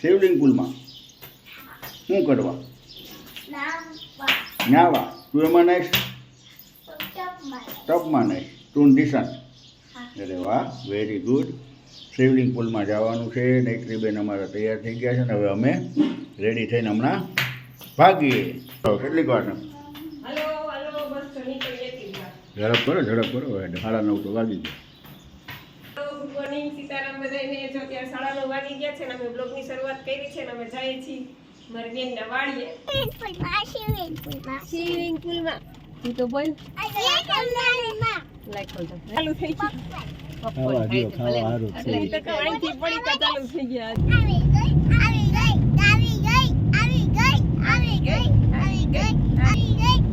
શિવલિંગ પુલમાં શું કરવા? નાવા તું એમાં નાઈશ? ટપમાં નાઈશ. તું દિશાન અરે વાહ વેરી ગુડ શિવલિંગ પુલમાં જવાનું છે. નૈત્રીબેન અમારા તૈયાર થઈ ગયા છે ને હવે અમે રેડી થઈને હમણાં ભાગીએ. કેટલીક વાર હલો હલો બસ તો નીકળીએ છીએ. ઝડપ કરો ઝડપ કરો. હવે સાડા નવ તો વાગી ગયા. ગુડ મોર્નિંગ સીતારામ બધાયને જો અત્યારે સાડા નવ વાગી ગયા છે ને અમે બ્લોગની શરૂઆત કરી છે ને અમે જઈએ છીએ મારી બેનના વાળીએ. સ્વિમિંગ પુલમાં તું તો બોલ. લાઈક ચાલુ થઈ ગયું. ખાવા દ્યો, ખાવા હારું જ છે. એટલે તો અહીંથી પડી તા ચાલુ થઈ ગયા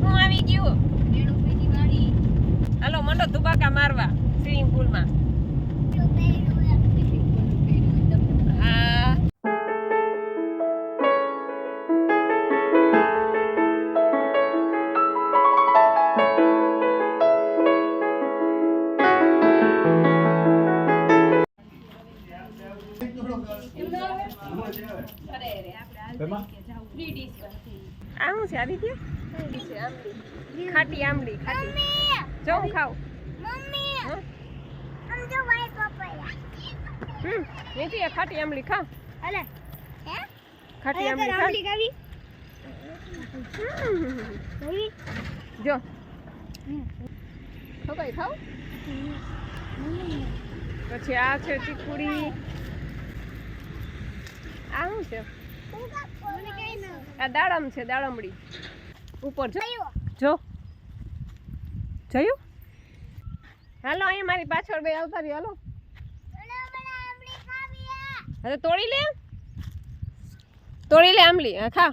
હું આવી ગયો હાલો મંડો ધુબાકા મારવા. સ્વિમિંગ પુલમાં આવી છે આદિત્ય ખાટી ખાટી જો ખાઉં નીતિ ખાટી આંબલી ખાવ ખાટી ખાવ જો ખવાય ખાવ પછી આ છે ચીકુડી આ શું છે. આ દાડમ છે, દાડમડી. ઉપર જો. જોયું? હાલો, અહીંયા મારી પાછળ બે આવતા રહી હાલો. હવે તોડી લે તોડી લે આમલી હા, ખા.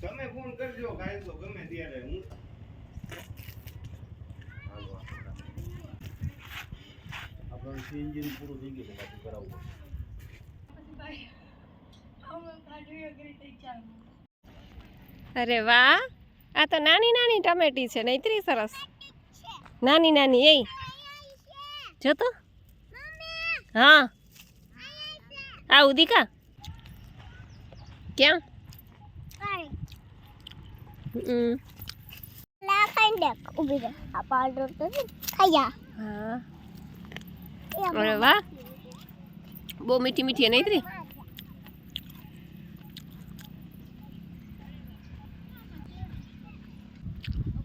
તમે ફોન કરજો કાંઈ તો ગમે ત્યારે હું આપણું એન્જિન પૂરું થઈ ગયું છે પાછું કરાવવું અરે વાહ! આ તો નાની નાની ટમેટી છે ને ઇતરી સરસ. નાની નાની એ જો તો. હા. આ ઉદિકા ક્યાં? હમ. હા. અરે વાહ. બહુ મીઠી મીઠી નહીં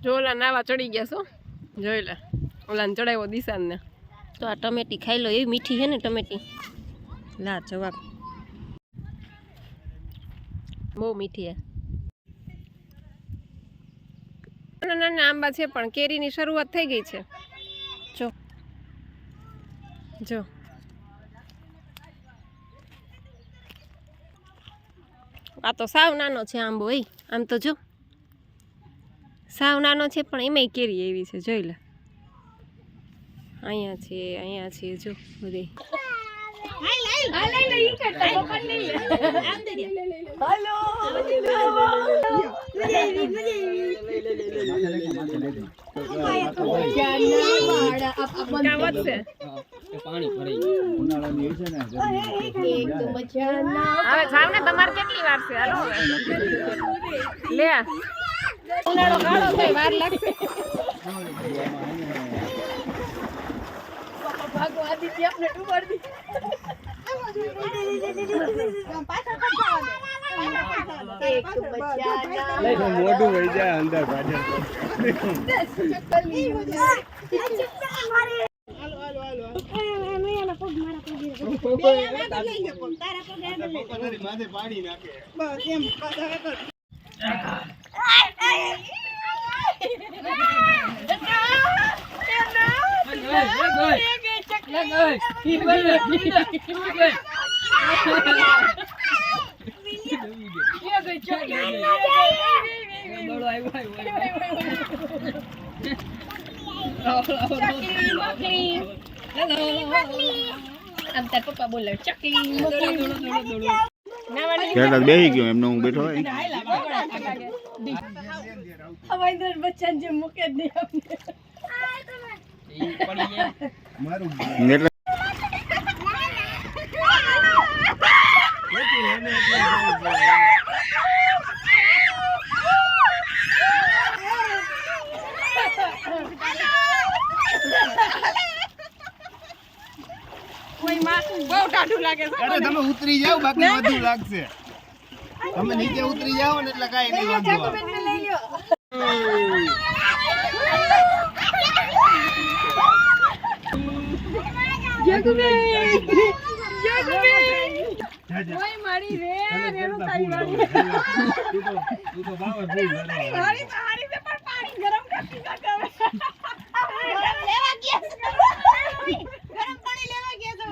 જોલા નાવા ચડી ગયા છો. જોઈ લે. ઓલાને ચડાવ્યો દિશાને તો આ ટમેટી ખાઈ લો એવી મીઠી છે ને ટમેટી. લા જવાબ. બહુ મીઠી હે નાના નાના આંબા છે પણ કેરીની શરૂઆત થઈ ગઈ છે. જો. આ તો સાવ નાનો છે આંબો એ. આમ તો જો. સાવ નાનો છે પણ એમાંય કેરી એવી છે જોઈ લે. અહીંયા છે અહીંયા છે જો બધી. કાં વધશે ઉનાળાની એ છે ને ગરમી હવે જાવ ને તમારે કેટલી વાર છે? હાલો. લે. ઉનાળો કાળો થાય વાર લાગશે. મોઢું વહી જાય અંદર પાછળ માથે પાડી નાખે. આમ તાર પપ્પા બોલે નાવાની ત્યારે બેસી ગયો એમનો હું બેઠો હોય. હવાઈદર બચ્ચા જે મૂકે જ નહીં અમને. એટલે કોઈ માં બહુ ટાઢું લાગે છે અરે તમે ઉતરી જાવ બાકી વધુ લાગશે. તમે નીચે ઉતરી જાઓ ને એટલે કાંઈ નહીં વાંધો મારી રે તું તો તું ભૂલ કરે. હારી તો હારી છે પણ પાણી ગરમ કરતી ના કરે ગરમ પાણી લેવા ગયા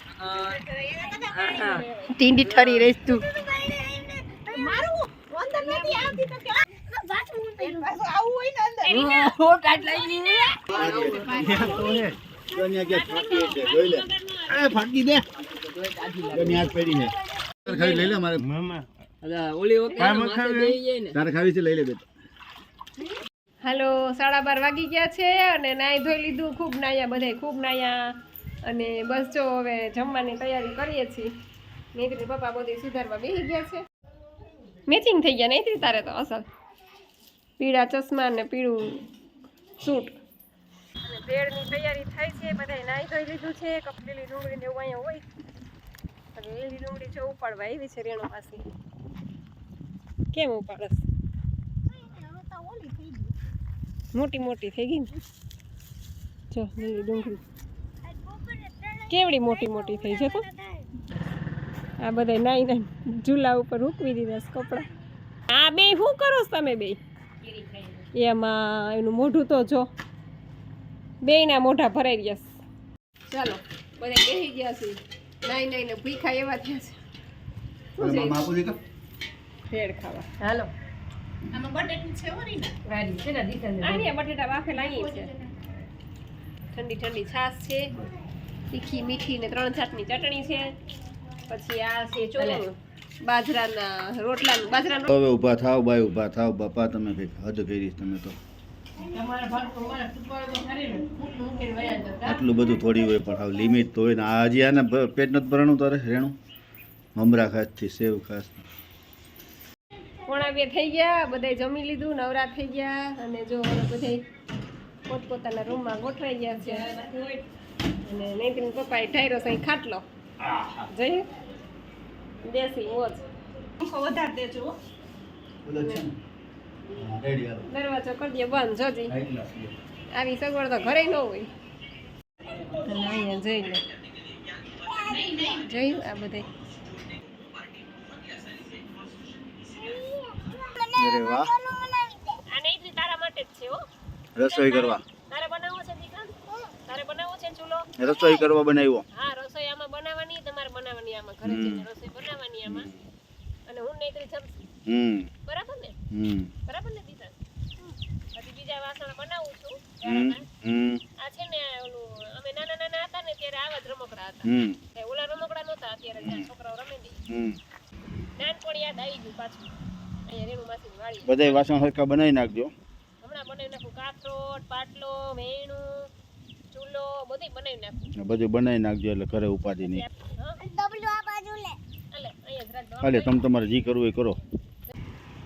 ટીંડી ઠરી રહીશ તું. ન્યા હાલો, સાડા બાર વાગી ગયા છે અને નાહી ધોઈ લીધું, ખૂબ નાહ્યા બધાય ખૂબ નાહ્યા અને બસ જો હવે જમવાની તૈયારી કરીએ છીએ. નેત્રી પપ્પા બધી સુધારવા બેસી ગયા છે. મેચિંગ થઈ ગયા નેત્રી તારે તો અસલ. પીળા ચશ્મા ને પીળું સૂટ. અને ભેળની તૈયારી થાય છે બધાય નાહી ધોઈ લીધું છે કપડેલી ડુંગળી ને એવું અહીંયા હોય. હવે લીલી ડુંગળી જો ઉપાડવા આવી છે રેણુ પાસે. કેમ ઉપાડસ? મોટી મોટી થઈ ગઈ ને. જો લીલી ડુંગળી. કેવડી મોટી મોટી થઈ છે તો? આ બધા નાઈ નાઈ ઝૂલા ઉપર મૂકવી દીધા છે કપડાં. આ બે શું કરો છો તમે બે? એમાં એનું મોઢું તો જો. બેયના મોઢા ભરાઈ ગયા છે. ચાલો બધા બેસી ગયા છે. નાઈ નાઈ ને ભૂખા એવા થયા છે. ફેર ખાવા. હાલો. બટેટા બાફેલા અહીં છે. ઠંડી ઠંડી છાશ છે. તીખી મીઠી ને ત્રણ જાતની ચટણી છે. પછી આ છે ચોળું બાજરાના રોટલાનું બાજરાનું હવે ઊભા થાવ બાય ઊભા થાવ. બાપા તમે કંઈક હદ કરી તમે તો. આટલું બધું થોડી હોય પણ હવે લિમિટ તો હોય ને. આ હજી આને પેટ નથી ભરણું તારે રેણું? મમરા ખાસથી સેવ ખાસ પોણા બે થઈ ગયા બધાય જમી લીધું નવરા થઈ ગયા અને જો હવે પોતપોતાના રૂમમાં ગોઠવાઈ ગયા છે. અને નૈતિન પપ્પાએ ઠાયરો સહી ખાટલો. જોયું દેશી મોજ. વધારે દેજો હો. દરવાજો કરી દે બંધ જોજી આવી સગવડ તો ઘરે ન હોય. અને અહીંયા જઈ લે. જોયું આ બધે. અરે વાહ. આ નહીં તારા માટે જ છે હો. રસોઈ કરવા તારે બનાવવો છે દીકરા તારે બનાવવો છે ચૂલો રસોઈ કરવા બનાવ્યો. હા રસોઈ આમાં બનાવવાની તમારે બનાવવાની આમાં ઘરે જઈને રસોઈ બનાવવાની આમાં. અને હું નહીં જમશે. હમ. બરાબર ને? હમ. બરાબર ને દીધા પછી બીજા વાસણ બનાવું છું. હમ આ છે ને ઓલું અમે નાના નાના હતા ને ત્યારે આવા જ રમકડા હતા. હમ. એ ઓલા રમકડા નહોતા અત્યારે જ્યાં છોકરાઓ રમે ને નાનપણ યાદ આવી ગયું પાછું. અહીંયા રેણુ માસી વાળી. બધાય વાસણ હરખા બનાવી નાખજો. હમણાં બનાવી નાખું કાથરોટ પાટલો વેણું ચૂલો બધું બનાવી નાખું. બધું બનાવી નાખજો એટલે ઘરે ઉપાધિ નહીં. અલે તમે તમારે જી કરવું એ કરો.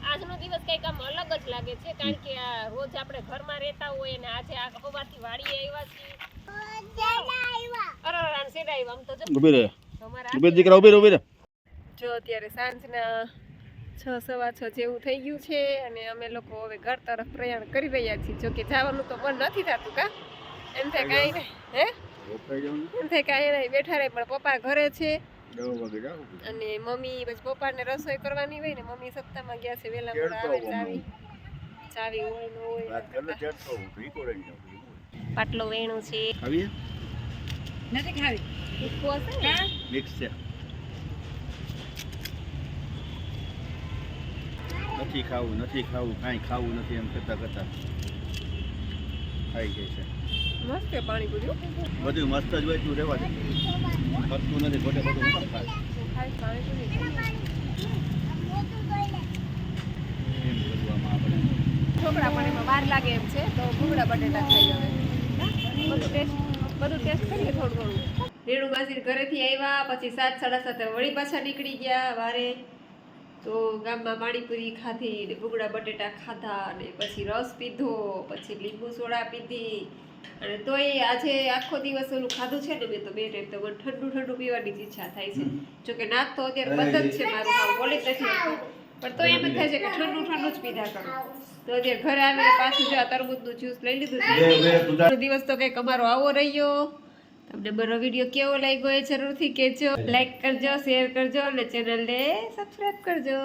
આજનો દિવસ કંઈક આમ અલગ જ લાગે છે કારણ કે આ રોજ આપણે ઘરમાં રહેતા હોય ને આજે આ હવાથી વાડીએ આવ્યા છીએ. અરે રાણ આવ્યા આમ તો જો. ઊભી રહે અમારા દીકરા ઊભી રહે ઊભી રહે જો અત્યારે સાંજના છ સવા છ જેવું થઈ ગયું છે અને અમે લોકો હવે ઘર તરફ પ્રયાણ કરી રહ્યા છીએ. જો કે જવાનું તો મન નથી થતું કા? એમ થાય કાંઈ નહીં. હે? એમ થાય કાંઈ નહીં. બેઠા રહે પણ પપ્પા ઘરે છે. અને મમ્મી પછી પપ્પાને રસોઈ કરવાની હોય ને મમ્મી સપ્તાહમાં ગયા છે વેલા મોડા આવે ચાવી. ચાવી હોય ન પાટલો વેણું છે. નથી ખાવી. તીખું હશે ને? મિક્સ છે. નથી ખાવું નથી ખાવું કાંઈ ખાવું નથી એમ કરતા કરતા. ખાઈ જાય છે. મસ્ત છે પાણીપુરી બધું મસ્ત જ હોય તું રહેવા દે. ખપતું નથી ખોટે ખોટું ખાય પાણી પૂરી. ઢોકળા પણ એમાં વાર લાગે એમ છે તો ભૂંગળા બટેટા ખાઈ હવે. બધું ટેસ્ટ બધું ટેસ્ટ કરીએ થોડું ઘણું. રેણુ માસી ઘરેથી આવ્યા પછી સાત સાડા સાતે વળી પાછા નીકળી ગયા વારે. તો ગામમાં પાણીપુરી ખાધી ને ભૂંગળા બટેટા ખાધા ને પછી રસ પીધો પછી લીંબુ સોડા પીધી. અને તોય આજે આખો દિવસ ઓલું ખાધું છે ને મેં તો બે ટાઈમ તો ઠંડુ ઠંડુ પીવાની જ ઈચ્છા થાય છે. જોકે નાક તો અત્યારે બંધ જ છે મારું હાવ બોલી નથી પણ તો એમ જ થાય છે કે ઠંડુ ઠંડુ જ પીધા કરો. તો અત્યારે ઘરે આવીને પાછું જો આ તરબૂચનું જ્યુસ લઈ લીધું છે. દિવસ તો કંઈક અમારો આવો રહ્યો. તમને મારો વીડિયો કેવો લાગ્યો એ જરૂરથી કહેજો. લાઈક કરજો શેર કરજો અને ચેનલને સબસ્ક્રાઈબ કરજો.